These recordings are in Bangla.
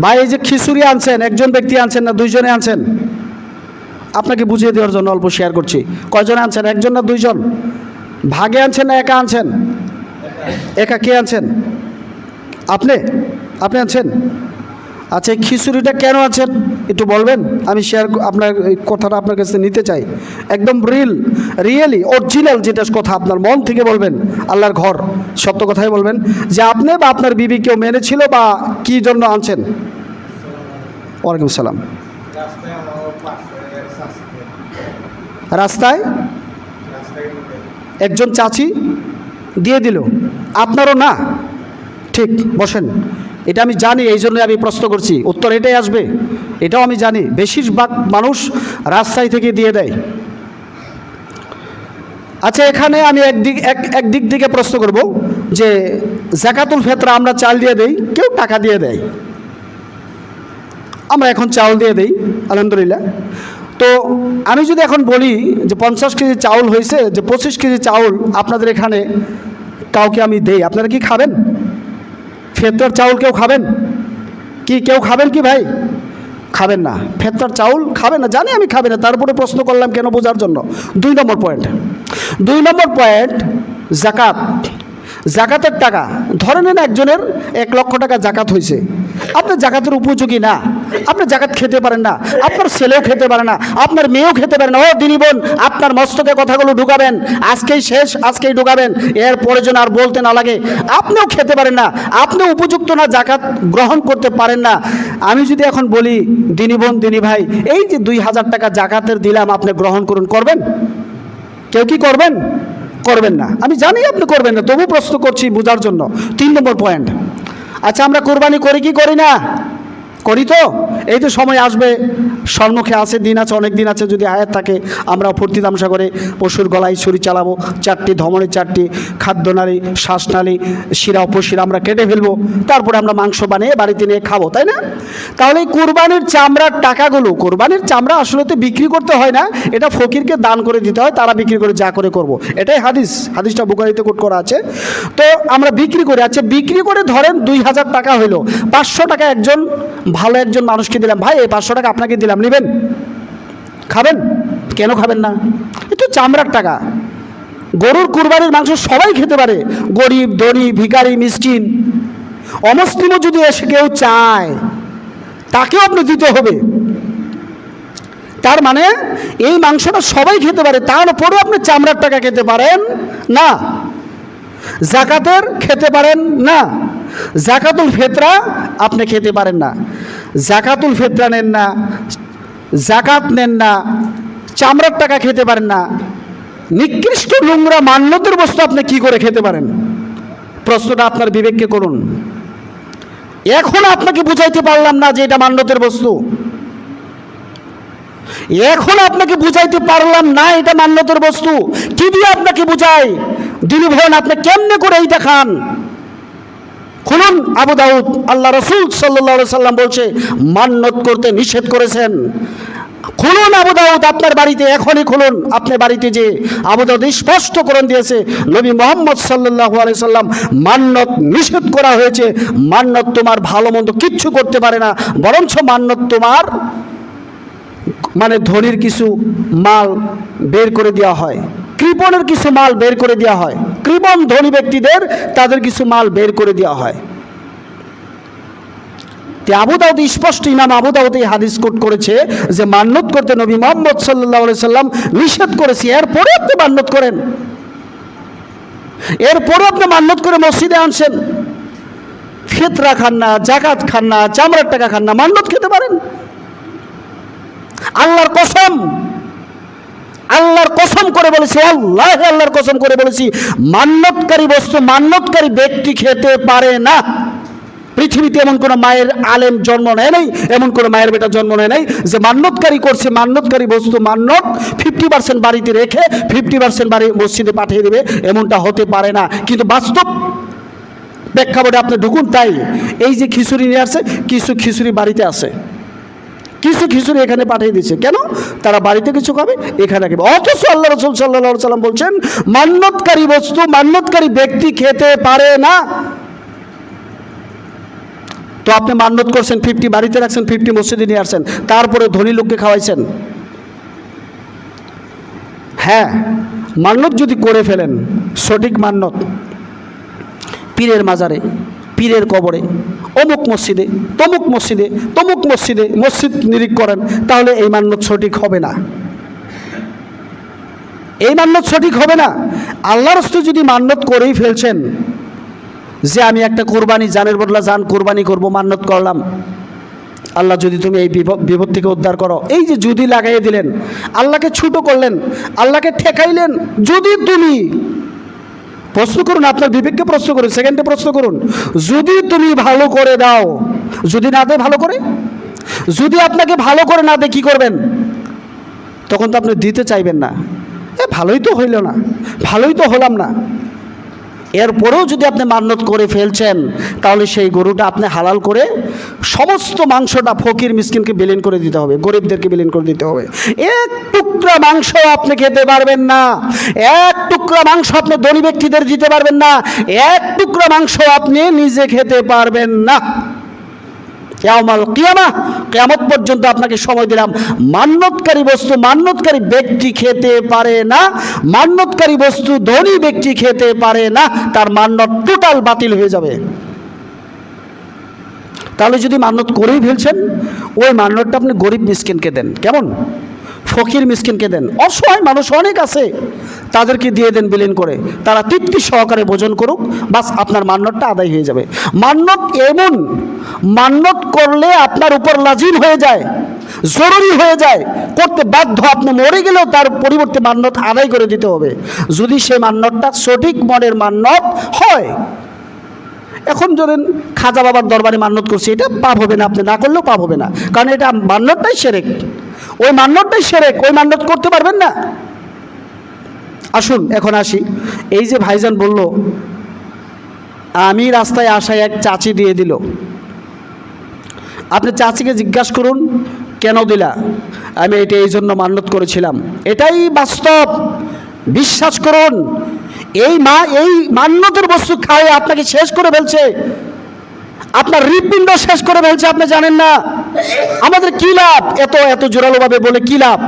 ভাই, এই যে খিচুড়ি আনছেন, একজন ব্যক্তি আনছেন না, দুইজনে আনছেন? আপনাকে বুঝিয়ে দেওয়ার জন্য অল্প শেয়ার করছি। কয়জনে আনছেন, একজন না দুইজন? ভাগে আনছেন না একা আনছেন? একা কে আনছেন? আপনি? আপনি আনছেন? আচ্ছা এই খিচুড়িটা কেন আছেন একটু বলবেন? আমি শেয়ার আপনার কথাটা আপনার কাছে নিতে চাই। একদম রিল রিয়েলি অরিজিনাল যেটা কথা আপনার মন থেকে বলবেন, আল্লাহর ঘর। সত্য কথাই বলবেন যে আপনি বা আপনার বিবি কেউ মেনেছিল বা কি জন্য আনছেন? ওয়ালাইকুম সালাম রাস্তায়? একজন চাচি দিয়ে দিল। আপনারও না? ঠিক, বসেন। এটা আমি জানি, এই জন্য আমি প্রশ্ন করছি। উত্তর এটাই আসবে। এটাও আমি জানি। বেশিরভাগ মানুষ রাস্তায় থেকে দিয়ে দেয়। আচ্ছা এখানে আমি একদিক, এক এক দিক থেকে প্রশ্ন করব যে জাকাতুল ফেতরা আমরা চাল দিয়ে দেই, কেউ টাকা দিয়ে দেয়। আমরা এখন চাউল দিয়ে দেই, আলহামদুলিল্লাহ। তো আমি যদি এখন বলি যে পঞ্চাশ কেজি চাউল হয়েছে, যে পঁচিশ কেজি চাউল আপনাদের এখানে কাউকে আমি দেই, আপনারা কি খাবেন? ফেতরার চাউল কেউ খাবেন? কি কেউ খাবেন কি ভাই? খাবেন না। ফেতরার চাউল খাবেন না? জানি আমি খাবেন না, তারপরে প্রশ্ন করলাম কেন বোঝার জন্য। দুই নম্বর পয়েন্ট দুই নম্বর পয়েন্ট জাকাত। জাকাতের টাকা, ধরে নেন একজনের এক লক্ষ টাকা জাকাত হয়েছে। আপনি জাকাতের উপযোগী না। আপনি জাকাত খেতে পারেন না, আপনার ছেলেও খেতে পারে না, আপনার মেয়েও খেতে পারে না। ও দিনী বোন আপনার মস্তকে কথাগুলো ঢুকাবেন, আজকেই শেষ, আজকেই ঢুকাবেন। এর পরে যেন আর বলতে না লাগে, আপনিও খেতে পারেন না আপনি উপযুক্ত না জাকাত গ্রহণ করতে পারেন না। আমি যদি এখন বলি দিনী বোন দিনী ভাই এই যে দুই হাজার টাকা জাকাতের দিলাম, আপনি গ্রহণ করুন, করবেন? কেউ কি করবেন? করবেন না। আমি জানি আপনি করবেন না তবু প্রশ্ন করছি বোঝার জন্য। তিন নম্বর পয়েন্ট আচ্ছা আমরা কোরবানি করি কি করি না? করি তো? এই তো সময় আসবে সম্মুখে আছে, দিন আছে, অনেক দিন আছে, যদি আয়াত থাকে আমরা ফুর্তি তামসা করে পশুর গলায় ছুরি চালাবো, চারটি ধমনে, চারটি খাদ্যনালী শ্বাসনালী শিরা উপশিরা আমরা কেটে ফেলব, তারপরে আমরা মাংস বানিয়ে বাড়িতে নিয়ে খাব, তাই না? তাহলে এই কোরবানির চামড়ার টাকাগুলো, কোরবানির চামড়া আসলে তো বিক্রি করতে হয় না, এটা ফকিরকে দান করে দিতে হয়, তারা বিক্রি করে যা করে করব। এটাই হাদিস, হাদিসটা বুকারিতে কোট করা আছে। তো আমরা বিক্রি করে আচ্ছা বিক্রি করে ধরেন দুই হাজার টাকা হইল, পাঁচশো টাকা একজন ভালো একজন মানুষকে দিলাম। ভাই, এই পাঁচশো টাকা আপনাকে দিলাম, নেবেন? খাবেন? কেন খাবেন না? এটা চামড়ার টাকা। গরুর কুরবানির মাংস সবাই খেতে পারে। গরিব, ধনী, ভিখারি, মিসকিন। অমুসলিমও যদি এসে কেউ চায়, তাকেও আপনি দিতে হবে। তার মানে এই মাংসটা সবাই খেতে পারে তারপরেও আপনি চামড়ার টাকা খেতে পারেন না। জাকাতের খেতে পারেন না। জাকাতুল ফেতরা আপনি খেতে পারেন না। জাকাতুল ফেতরা নেন না জাকাত নেন না, চামড়ার টাকা খেতে পারেন না। নিকৃষ্ট নোংরা মান্যতের বস্তু আপনি কি করে খেতে পারেন? প্রশ্নটা আপনার বিবেককে করুন। এখন আপনাকে বুঝাইতে পারলাম না যে এটা মান্যতের বস্তু। এখন আপনাকে বুঝাইতে পারলাম না এটা মান্যতের বস্তু। কি দিয়ে আপনাকে বুঝাই? দিনী ভন আপনি কেমনে করে এইটা খান? খুলুন, আবু দাউদ। আল্লাহ রসুল সাল্লাহ সাল্লাম বলছে মান্যত করতে নিষেধ করেছেন। খুলুন, আবু দাউদ, আপনার বাড়িতে এখনই খুলুন। আপনার বাড়িতে যে আবু দাউদ স্পষ্টকরণ দিয়েছে, নবী মোহাম্মদ সাল্লাহ সাল্লাম মান্যত নিষেধ করা হয়েছে। মান্যত তোমার ভালো মন্দ কিচ্ছু করতে পারে না, বরঞ্চ মান্যত তোমার মানে ধনির কিছু মাল বের করে দেওয়া হয়। কৃপণের কিছু মাল বের করে দেওয়া হয়। কৃপণ ধনী ব্যক্তিদের তাদের কিছু মাল বের করে দেওয়া হয়। তে আবুদাউদ স্পষ্ট ইমাম আবু দাউদ এই হাদিস কোট করেছে যে মান্যত করতে নবী মোহাম্মদ সাল্লাহ সাল্লাম নিষেধ করেছে। এরপরে আপনি মান্যত করেন। এরপরে আপনি মান্যত করে মসজিদে আনছেন। ফেতরা খান না জাকাত খান না, চামড়ার টাকা খান না মান্যত খেতে পারেন। আল্লাহর কসম আল্লাহর কসম করে বলেছি আল্লাহ আল্লাহর কসম করে বলেছি, মান্যতকারী বস্তু, মান্যতকারী ব্যক্তি খেতে পারে না। পৃথিবীতে এমন কোনো মায়ের আলেম জন্ম নেয় নাই, এমন কোনো মায়ের বেটা জন্ম নেয় নাই যে মান্যতকারী করছে, মান্যতকারী বস্তু মান্যত ফিফটি পার্সেন্ট বাড়িতে রেখে ফিফটি পার্সেন্ট বাড়ি মসজিদে পাঠিয়ে দেবে, এমনটা হতে পারে না। কিন্তু বাস্তব প্রেক্ষাপটে আপনি ঢুকুন তাই। এই যে খিচুড়ি নিয়ে আসছে, কিছু খিচুড়ি বাড়িতে আছে। কিছু খিচুড়ি এখানে পাঠিয়ে দিচ্ছে কেন? তারা বাড়িতে কিছু খাবে, এখানে খাবে। অথচ আল্লাহ রসুল সাল্লাহ সাল্লাম বলছেন, মান্যতকারী বস্তু মান্যতকারী ব্যক্তি খেতে পারে না। তো আপনি মান্যত করছেন, ফিফটি বাড়িতে রাখছেন, ফিফটি মসজিদে নিয়ে আসছেন, তারপরে ধনী লোককে খাওয়াইছেন। হ্যাঁ মান্যত যদি করে ফেলেন, সঠিক মান্যত, পীরের মাজারে। পীরের কবরে, অমুক মসজিদে, তমুক মসজিদে তমুক মসজিদে মসজিদ নিরিখ করেন, তাহলে এই মান্যত সঠিক হবে না। এই মান্যত সঠিক হবে না। আল্লাহর হস্তে যদি মান্যত করেই ফেলছেন, যে আমি একটা কোরবানি, জানের বদলা জান কোরবানি করব, মান্যত করলাম। আল্লাহ যদি তুমি এই বিপদ থেকে উদ্ধার করো। এই যে যদি লাগাইয়ে দিলেন, আল্লাহকে ছুটো করলেন, আল্লাহকে ঠেকাইলেন, যদি তুমি প্রশ্ন করুন, আপনার বিবেককে প্রশ্ন করুন, সেকেন্ডে প্রশ্ন করুন। যদি তুমি ভালো করে দাও, যদি না দেয় ভালো করে? যদি আপনাকে ভালো করে না দেয়, কী করবেন? তখন তো আপনি দিতে চাইবেন না। এ, ভালোই তো হইল না। ভালোই তো হলাম না। এরপরেও যদি আপনি মান্যত করে ফেলছেন, তাহলে সেই গরুটা আপনি হালাল করে সমস্ত মাংসটা ফকির মিসকিনকে বিলীন করে দিতে হবে, গরিবদেরকে বিলীন করে দিতে হবে। এক টুকরা মাংস আপনি খেতে পারবেন না, এক টুকরা মাংস আপনি ধনী ব্যক্তিদের দিতে পারবেন না, এক টুকরা মাংস আপনি নিজে খেতে পারবেন না। কেয়ামাল কিয়ামা, কেয়ামত পর্যন্ত আপনাকে সময় দিলাম। মান্যতকারী বস্তু মান্যতকারী ব্যক্তি খেতে পারে না, মান্যতকারী বস্তু ধনী ব্যক্তি খেতে পারে না, তার মান্যত টোটাল বাতিল হয়ে যাবে। তাহলে যদি মান্যত করেই ফেলছেন, ওই মান্যতটা আপনি গরিব মিসকিনকে দেন। কেমন? ফকির মিসকিনকে দেন। অসহায় মানুষ অনেক আছে, তাদেরকে দিয়ে দেন বিলীন করে। তারা তৃপ্তি সহকারে ভোজন করুক, বাস আপনার মান্যতটা আদায় হয়ে যাবে। মান্যত এমন, মান্যত করলে আপনার উপর লাজিম হয়ে যায়, জরুরি হয়ে যায়। করতে বাধ্য আপনি মরে গেলেও তার পরিবর্তে মান্যত আদায় করে দিতে হবে। যদি সে মান্যতটা সঠিক মনের মান্যত হয়, এখন ধরেন খাজা বাবার দরবারে মান্যত করছি, এটা পাপ হবে না, আপনি না করলেও পাপ হবে না। কারণ এটা মান্যতটাই সেরেক। ওই মান্যতটাই সেরেক ওই মান্যত করতে পারবেন না? আসুন, এখন আসি। এই যে ভাইজান বলল, আমি রাস্তায় আসায় এক চাচি দিয়ে দিল। আপনি চাচিকে জিজ্ঞাসা করুন, কেন দিলা? আমি এটা এই জন্য মান্যত করেছিলাম। এটাই বাস্তব। বিশ্বাস করুন, এই মা, এই মান্যতের বস্তু খায়, আপনাকে শেষ করে ফেলছে। আপনার হৃদপিণ্ড শেষ করে ফেলছে, আপনি জানেন না। আমাদের কি লাভ? এত এত জোরালোভাবে বলে কি লাভ?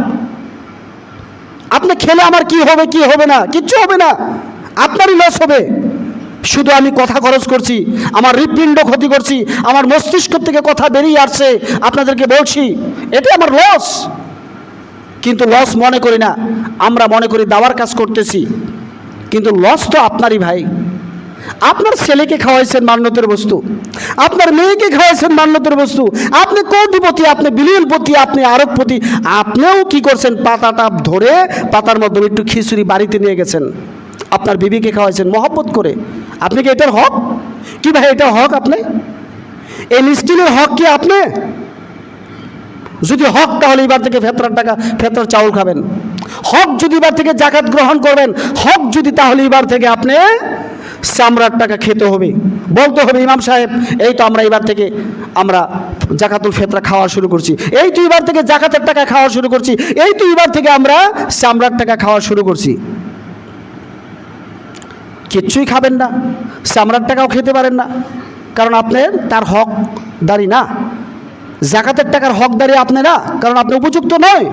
আপনি খেলে আমার কি হবে কি হবে না? কিচ্ছু হবে না। আপনারই লস হবে। শুধু আমি কথা খরচ করছি, আমার হৃৎপিণ্ড ক্ষতি করছি, আমার মস্তিষ্ক থেকে কথা বেরিয়ে আসছে, আপনাদেরকে বলছি এটা আমার লস কিন্তু লস মনে করি না, আমরা মনে করি দাওয়ার কাজ করতেছি। কিন্তু লস তো আপনারই ভাই। আপনার ছেলেকে খাওয়াইছেন মান্যতের বস্তু, আপনার মেয়েকে খাওয়াইছেন মান্যতের বস্তু, আপনি কোটিপতি আপনি বিলিয়নপতি, আপনি আরবপতি, আপনিও কি করছেন? পাতাটা ধরে, পাতার মধ্যে একটু খিচুড়ি বাড়িতে নিয়ে গেছেন। আপনার বিবিকে খাওয়াইছেন মহব্বত করে। আপনি কি এটার হক? কি ভাই এটা হক আপনি? এই মিষ্টিলের হক কি আপনি? যদি হক, তাহলে এবার থেকে ফেতরার টাকা, ফেতরার চাউল খাবেন। হক যদি এবার থেকে জাকাত গ্রহণ করবেন, হক যদি, তাহলে এবার থেকে আপনি চামড়ার টাকা খেতে হবে। বলতে হবে, ইমাম সাহেব, এই তো আমরা এবার থেকে আমরা জাকাতুল ফেতরা খাওয়া শুরু করছি। এই তো এবার থেকে জাকাতের টাকা খাওয়া শুরু করছি। এই তো এবার থেকে আমরা চামড়ার টাকা খাওয়া শুরু করছি। কিচ্ছুই খাবেন না চামড়ার টাকাও খেতে পারেন না। কারণ আপনার তার হক দাঁড়ি না। জাকাতের টাকার হকদারি আপনি না, কারণ আপনি উপযুক্ত নয়।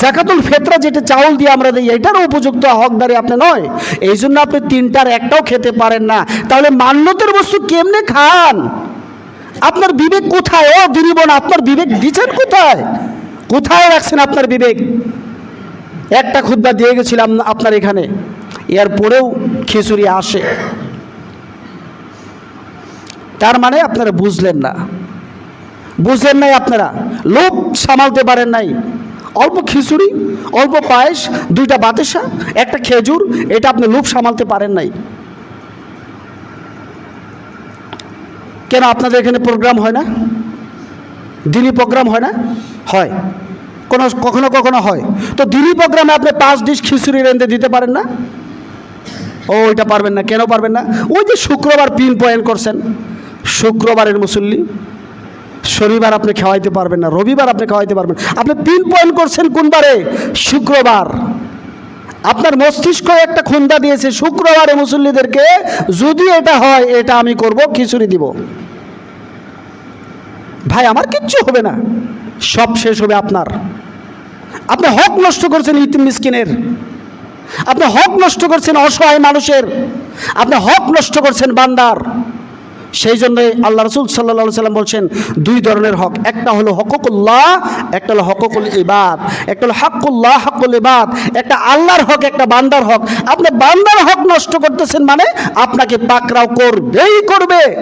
জাকাতুল ফেতরা যেটা চাউল দিয়ে আমরা দিই, এটারও উপযুক্ত হকদারি আপনি নয়। এই জন্য আপনি তিনটার একটাও খেতে পারেন না। তাহলে মান্যতের বস্তু কেমনে খান? আপনার বিবেক কোথায়? ও দিনীবন আপনার বিবেক দিচ্ছেন কোথায়? কোথায় রাখছেন আপনার বিবেক? একটা খুদ্া দিয়ে গেছিলাম আপনার এখানে। এরপরেও খিচুড়ি আসে। তার মানে আপনারা বুঝলেন না। বুঝলেন নাই আপনারা? লোভ সামালতে পারেন নাই। অল্প খিচুড়ি, অল্প পায়েস, দুইটা বাতাসা, একটা খেজুর, এটা আপনি লোভ সামালতে পারেন নাই। কেন আপনাদের এখানে প্রোগ্রাম হয় না? দিনই প্রোগ্রাম হয় না? হয়। কোনো, কখনো কখনো হয়। তো দিনই প্রোগ্রামে আপনি পাঁচ ডিশ খিচুড়ি রেঁধে দিতে পারেন না? ও ওইটা পারবেন না, কেন পারবেন না? ওই যে শুক্রবার পিন পয়েন্ট করছেন, শুক্রবারের মুসল্লি শনিবার আপনি খাওয়াইতে পারবেন না, রবিবার আপনি খাওয়াইতে পারবেন আপনি পিন পয়েন্ট করছেন কোনবারে? শুক্রবার। আপনার মস্তিষ্ক একটা খুন্দা দিয়েছে, শুক্রবারে মুসল্লিদেরকে যদি এটা হয়, এটা আমি করব, খিচুড়ি দিব। ভাই, আমার কিচ্ছু হবে না। সব শেষ হবে আপনার। আপনি হক নষ্ট করছেন ইতিম মিসকিনের। আপনি হক নষ্ট করছেন অসহায় মানুষের। আপনি হক নষ্ট করছেন বান্দার। সেই জন্য আল্লাহ রসুল সাল্লা সাল্লাম বলছেন, দুই ধরনের হক। একটা হলো হকুকুল্লাহ, একটা হলো হকুকুল ইবাদ। একটা হলো হাক্কুল্লাহ, হাক্কুল ইবাদ। একটা আল্লাহর হক, একটা বান্দার হক। আপনি বান্দার হক নষ্ট করতেছেন মানে আপনাকে পাকরাও করবেই করবে।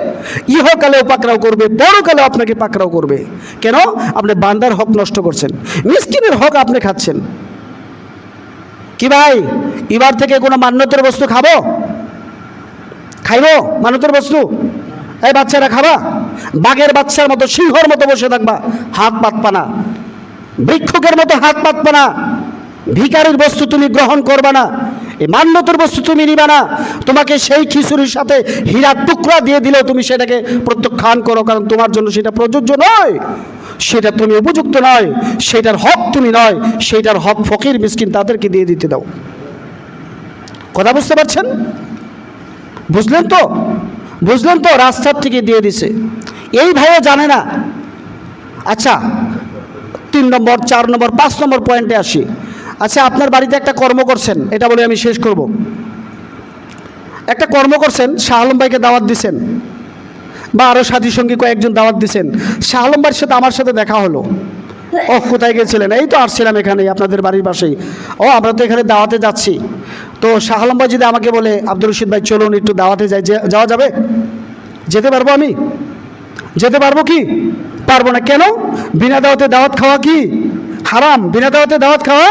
ইহকালেও পাকরাও করবে, পরকালেও আপনাকে পাকরাও করবে। কেন? আপনি বান্দার হক নষ্ট করছেন। মিসকিনের হক আপনি খাচ্ছেন। কি ভাই? এবার থেকে কোনো মান্যতের বস্তু খাব? খাইবো? মান্যতের বস্তু? এই বাচ্চারা খাবা? বাঘের বাচ্চার মতো, সিংহর মতো বসে থাকবা। হাত পাতবা না। ভিক্ষুকের মতো হাত পাতবা না। ভিকারির বস্তু তুমি গ্রহণ করবা না। এই মান্যতর বস্তু তুমি নিবা না। তোমাকে সেই খিচুড়ির সাথে হীরার টুকরা দিয়ে দিলেও তুমি সেটাকে প্রত্যাখ্যান করো, কারণ তোমার জন্য সেটা প্রযোজ্য নয়। সেটা তুমি উপযুক্ত নয়। সেটার হক তুমি নয়। সেটার হক ফকির, মিসকিন তাদেরকে দিয়ে দিতে দাও। কথা বুঝতে পারছেন? বুঝলেন তো? বুঝলেন তো রাস্তার থেকে দিয়ে দিছে। এই ভাইও জানে না। আচ্ছা তিন নম্বর, চার নম্বর, পাঁচ নম্বর পয়েন্টে আসি। আচ্ছা আপনার বাড়িতে একটা কর্ম করছেন, এটা বলে আমি শেষ করব। একটা কর্ম করছেন, শাহ আলম ভাইকে দাওয়াত দিছেন, বা আরও সাথী সঙ্গী কয়েকজন দাওয়াত দিছেন। শাহ আলম ভাইয়ের সাথে আমার সাথে দেখা হলো। ও কোথায় গেছিলেন? এই তো আসছিলাম এখানে আপনাদের বাড়ির পাশেই। ও, আমরা তো এখানে দাওয়াতে যাচ্ছি। তো শাহ ভাই যদি আমাকে বলে, আব্দুল রশিদ ভাই, চলুন একটু দাওয়াতে যাই যাওয়া যাবে? যেতে পারব আমি। যেতে পারব কি? পারব না। কেন? বিনা দাওয়াতে দাওয়াত খাওয়া কি? হারাম। বিনা দাওয়াতে দাওয়াত খাওয়া?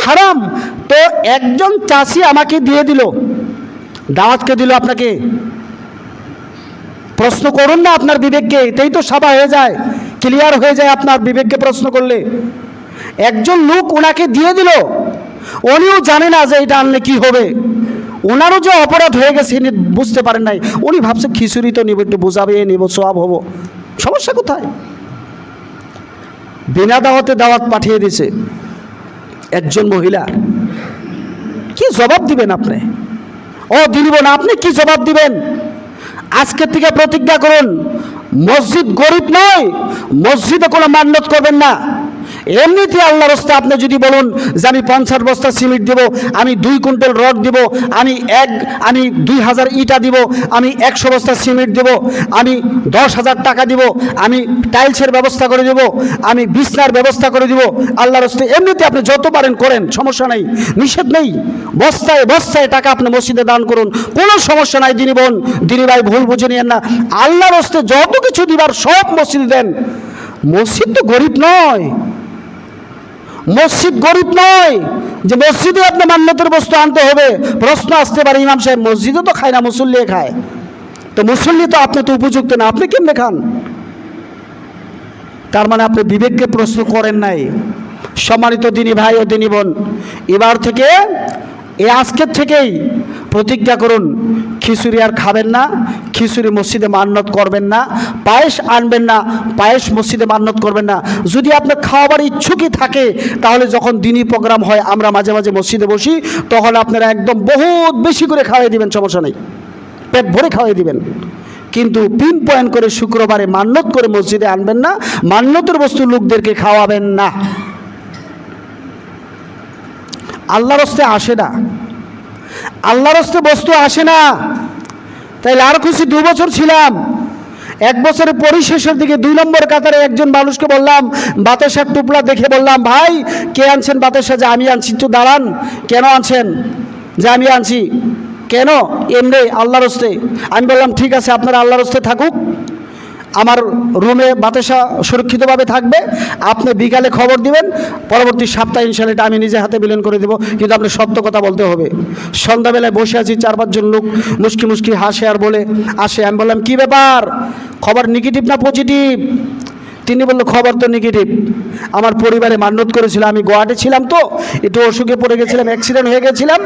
হারাম। তো একজন চাষি আমাকে দিয়ে দিল। দাওয়াতকে দিল আপনাকে? প্রশ্ন করুন না আপনার বিবেককে। এটাই তো সাবা হয়ে যায়। ক্লিয়ার হয়ে যায় আপনার বিবেককে প্রশ্ন করলে। একজন লোক ওনাকে দিয়ে দিল। উনিও জানে না যে এটা আনলে কি হবে। ওনারও যে অপরাধ হয়ে গেছে ইনি বুঝতে পারেন নাই। উনি ভাবছে খিচুড়ি তো নিব, একটু বোঝাবে নিব, সব হব। সমস্যা কোথায়? বিনা দাওয়াতে দাওয়াত পাঠিয়ে দিছে একজন মহিলা। কি জবাব দিবেন আপনি? ও দিলিব না, আপনি কি জবাব দিবেন? আজকের থেকে প্রতিজ্ঞা করুন, মসজিদ গরিব নয়, মসজিদে কোনো মান্যত করবেন না। এমনিতে আল্লাহর রাস্তা আপনি যদি বলুন যে আমি পঞ্চাশ বস্তা সিমেন্ট দেব, আমি দুই কুইন্টাল রড দেব, আমি এক, আমি দুই হাজার ইটা দিব, আমি একশো বস্তা সিমেন্ট দেব, আমি দশ হাজার টাকা দিব, আমি টাইলসের ব্যবস্থা করে দেব, আমি বিছনার ব্যবস্থা করে দিব আল্লাহ রাস্তে এমনিতে আপনি যত পারেন করেন, সমস্যা নেই, নিষেধ নেই। বস্তায় বস্তায় টাকা আপনি মসজিদে দান করুন, কোনো সমস্যা নাই, দিনী বোন, দিনী ভাই, ভুল বুঝে নিয়েন না। আল্লাহর রস্তে যত কিছু দিবার সব মসজিদে দেন। মসজিদ তো গরিব নয়। মসজিদ গরিব নয় যে মসজিদে আপনি মান্যতের বস্তু আনতে হবে। প্রশ্ন আসতে পারে, ইমাম সাহেব, মসজিদও তো খায় না মুসল্লি খায়। তো মুসল্লি তো আপনি তো উপযুক্ত না, আপনি কেমনে খান? তার মানে আপনি বিবেককে প্রশ্ন করেন নাই। সম্মানিত দিনী ভাই ও দিনী বোন, এবার থেকে, এ আজকের থেকেই প্রতিজ্ঞা করুন, খিচুড়ি আর খাবেন না, খিচুড়ি মসজিদে মান্নত করবেন না, পায়েস আনবেন না, পায়েস মসজিদে মান্নত করবেন না। যদি আপনার খাওয়াবার ইচ্ছুকই থাকে, তাহলে যখন দিনই প্রোগ্রাম হয়, আমরা মাঝে মাঝে মসজিদে বসি, তখন আপনারা একদম বহুত বেশি করে খাওয়াই দিবেন, সমস্যা নেই। পেট ভরে খাওয়াই দিবেন। কিন্তু পিন পয়েন্ট করে শুক্রবারে মান্নত করে মসজিদে আনবেন না, মান্নতের বস্তু লোকদেরকে খাওয়াবেন না। আল্লাহর আসে না। আল্লাহর হস্তে বস্তু আসে না। তাইলে আর খুশি দু বছর ছিলাম। এক বছরের পরিশেষের দিকে দুই নম্বর কাতারে একজন মানুষকে বললাম বাতাসার টুপলা দেখে বললাম, ভাই, কে আনছেন বাতাসা যে আমি আনছি তো দাঁড়ান, কেন আনছেন? যে আমি আনছি, কেন? এমনি আল্লাহর হস্তে। আমি বললাম, ঠিক আছে, আপনারা আল্লাহর হস্তে থাকুক। আমার রুমে বাতাসা সুরক্ষিতভাবে থাকবে। আপনি বিকালে খবর দিবেন, পরবর্তী সপ্তাহে ইনশাল্লাহ এটা আমি নিজে হাতে বিলেন করে দেব, কিন্তু আপনি সত্য কথা বলতে হবে। সন্ধ্যাবেলায় বসে আছি চার পাঁচজন লোক মুশকি মুশকি হাসে আর বলে, আসে, আমি বললাম, কী ব্যাপার? খবর নেগেটিভ না পজিটিভ তিনি বলল, খবর তো নেগেটিভ আমার পরিবারে মান্যত করেছিল। আমি গোয়াটে ছিলাম তো। একটু অসুখে পড়ে গেছিলাম অ্যাক্সিডেন্ট হয়ে গেছিলাম।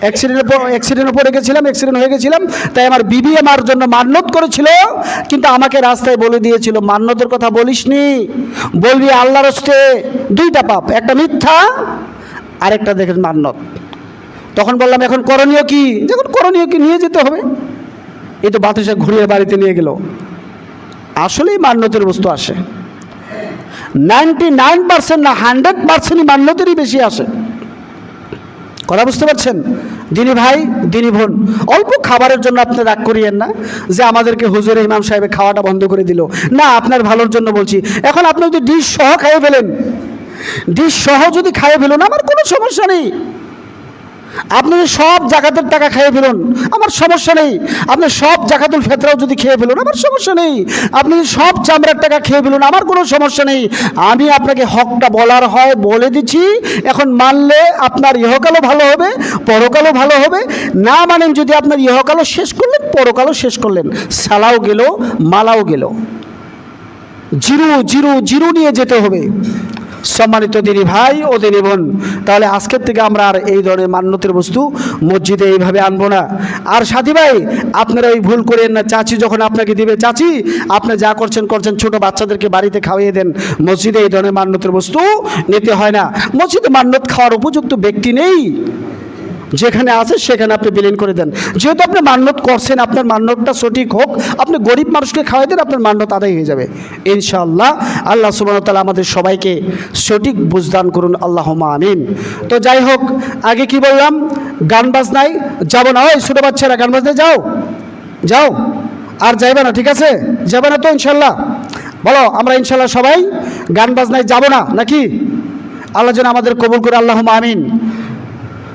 অ্যাক্সিডেন্টে অ্যাক্সিডেন্টে পড়ে গেছিলাম অ্যাক্সিডেন্ট হয়ে গেছিলাম। তাই আমার বিবি আমার জন্য মান্যত করেছিল। কিন্তু আমাকে রাস্তায় বলে দিয়েছিল মান্যতের কথা বলিসনি। বলবি আল্লাহর হস্তে। দুইটা পাপ, একটা মিথ্যা আর একটা দেখেন মান্যত তখন বললাম, এখন করণীয় কি? দেখুন, করণীয় কি? নিয়ে যেতে হবে। এই তো বাতাসা ঘুরিয়ে বাড়িতে নিয়ে গেল। আসলেই মান্যতের বস্তু আসে। নাইনটি নাইন পার্সেন্ট না হান্ড্রেড পার্সেন্টই মান্যতেরই বেশি আসে। কথা বুঝতে পারছেন? দিনী ভাই, দিনী বোন, অল্প খাবারের জন্য আপনি রাগ করিয়েন না যে আমাদেরকে হুজুরে ইমাম সাহেবের খাওয়াটা বন্ধ করে দিল। না, আপনার ভালোর জন্য বলছি। এখন আপনি যদি ডিশ সহ খাইয়ে ফেলেন, ডিশ সহ যদি খাইয়ে ফেলুন, আমার কোনো সমস্যা নেই। আপনি সব জাকাতের টাকা খেয়ে ফেলুন, আমার সমস্যা নেই। আপনি সব জাকাতুল ফেতরাও যদি খেয়ে ফেলুন, আমার সমস্যা নেই। আপনি সব চামড়ার টাকা খেয়ে ফেলুন, আমার কোনো সমস্যা নেই। আমি আপনাকে হকটা বলার হয় বলে দিচ্ছি, এখন মানলে আপনার ইহকালও ভালো হবে, পরকালও ভালো হবে। না মানেন যদি আপনার ইহকালও শেষ করলেন, পরকালও শেষ করলেন। সালাও গেল, মালাও গেল। জিরু জিরু জিরু নিয়ে যেতে হবে। সম্মানিত দিনী ভাই ও দিনী বোন, তাহলে আজকের থেকে আমরা আর এই ধরনের মান্যতের বস্তু মসজিদে এইভাবে আনব না। আর সাথী ভাই, আপনারা ওই ভুল করেন না। চাচি যখন আপনাকে দিবে, চাচি, আপনি যা করছেন করছেন, ছোট বাচ্চাদেরকে বাড়িতে খাওয়িয়ে দেন। মসজিদে এই ধরনের মান্যতের বস্তু নিতে হয় না। মসজিদে মান্যত খাওয়ার উপযুক্ত ব্যক্তি নেই। যেখানে আছে সেখানে আপনি বিলীন করে দেন। যেহেতু আপনি মান্যত করছেন, আপনার মান্যতটা সঠিক হোক, আপনি গরিব মানুষকে খাওয়াই দেন, আপনার মান্যত আদায় হয়ে যাবে। ইনশাআল্লাহ আল্লাহ সুবাহ তালা আমাদের সবাইকে সঠিক বুঝদান করুন আল্লাহ আমিন। তো যাই হোক, আগে কি বললাম? গান বাজনায় যাব না, ওই ছোটো বাচ্চারা গান বাজনায় যাও। যাও। আর যাইবে না, ঠিক আছে? যাবে না তো ইনশাল্লাহ বলো, আমরা ইনশাল্লাহ সবাই গান বাজনায় যাব না, নাকি? আল্লাহ যেন আমাদের কবুল করে আল্লাহ আমিন।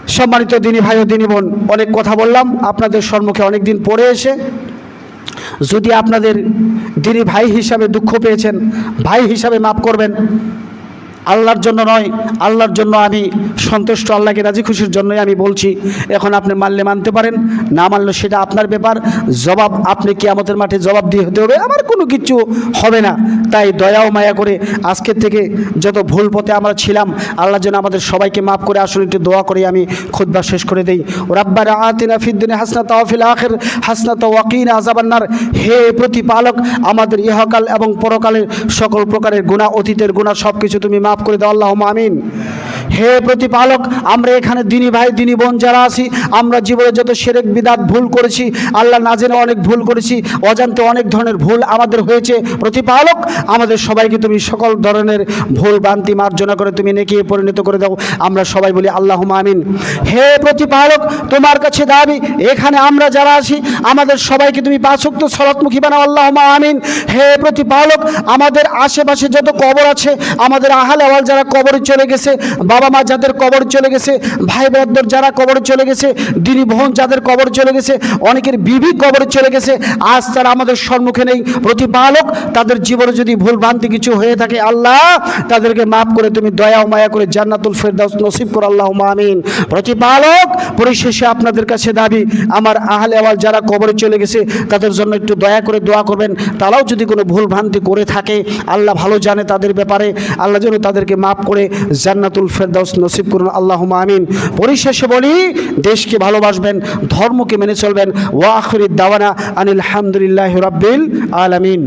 সম্মানিত দিনী ভাই ও দিনী বোন, অনেক কথা বললাম, আপনাদের সম্মুখে অনেক দিন পড়ে এসে। যদি আপনাদের দিনী ভাই হিসাবে দুঃখ পেয়েছেন, ভাই হিসাবে মাফ করবেন। আল্লাহর জন্য নয়, আল্লাহর জন্য আমি সন্তুষ্ট, আল্লাহকে রাজি খুশির জন্যই আমি বলছি, এখন আপনি মানলে মানতে পারেন, না মানলে সেটা আপনার ব্যাপার, জবাব আপনি কিয়ামতের মাঠে জবাব দিয়ে হতে হবে, আমার কোনো কিছু হবে না, তাই দয়া ও মায়া করে আজকের থেকে যত ভুল পথে আমরা ছিলাম, আল্লাহ যেন আমাদের সবাইকে মাফ করে আসলে একটু দোয়া করে আমি খুদ্া শেষ করে দেই রাব্বার আতিনা ফিদ্দিনে হাসনাত ওয়াফিল আখের হাসনাত ওয়াকিন আজাবান্নার হে প্রতিপালক, আমাদের ইহকাল এবং পরকালের সকল প্রকারের গুণা অতীতের গুণা সব কিছু তুমি মাফ করে দাও আল্লাহ আমিন। হে প্রতিপালক, আমরা এখানে দিনী ভাই, দিনী বোন যারা আছি, আমরা জীবনে যত সেরেক বিদাত ভুল করেছি, আল্লাহ না জেনে অনেক ভুল করেছি, অজান্তে অনেক ধরনের ভুল আমাদের হয়েছে। প্রতিপালক, আমাদের সবাইকে তুমি সকল ধরনের ভুল ভ্রান্তি মার্জনা করে তুমি নেকি পরিণত করে দাও। আমরা সবাই বলি আল্লাহ আমিন। হে প্রতিপালক, তোমার কাছে দাবি, এখানে আমরা যারা আছি, আমাদের সবাইকে তুমি পাঁচক্ত সলাৎমুখী বানাও আল্লাহ আমিন। হে প্রতিপালক, আমাদের আশেপাশে যত কবর আছে, আমাদের আহাল আওয়াল যারা কবরে চলে গেছে, বাবা মা যাদের কবর চলে গেছে, ভাই বোনদের যারা কবর চলে গেছে, দিনী বোন যাদের কবর চলে গেছে, অনেকের বিবি কবরে চলে গেছে, আজ তারা আমাদের সম্মুখে নেই। প্রতিপালক তাদের জীবনে যদি ভুল ভ্রান্তি কিছু হয়ে থাকে, আল্লাহ তাদেরকে মাফ করে, তুমি দয়া মায়া করে জান্নাতুল ফেরদাউস নসিব করো আল্লাহ আমিন। প্রতিপালক পরিশেষে আপনাদের কাছে দাবি, আমার আহলে আওয়াল যারা কবরে চলে গেছে, তাদের জন্য একটু দয়া করে দোয়া করবেন। তারাও যদি কোনো ভুল ভ্রান্তি করে থাকে, আল্লাহ ভালো জানে তাদের ব্যাপারে, আল্লাহ যেন তাদেরকে মাফ করে জান্নাতুল ফেরদাউস নসিব করুন আল্লাহ আমিন। পরিশেষে বলি, দেশকে ভালোবাসবেন, ধর্মকে মেনে চলবেন। ওয়াখরিদ দাওয়ানা আনিল হামদুলিল্লাহ রাব্বিল আলামিন।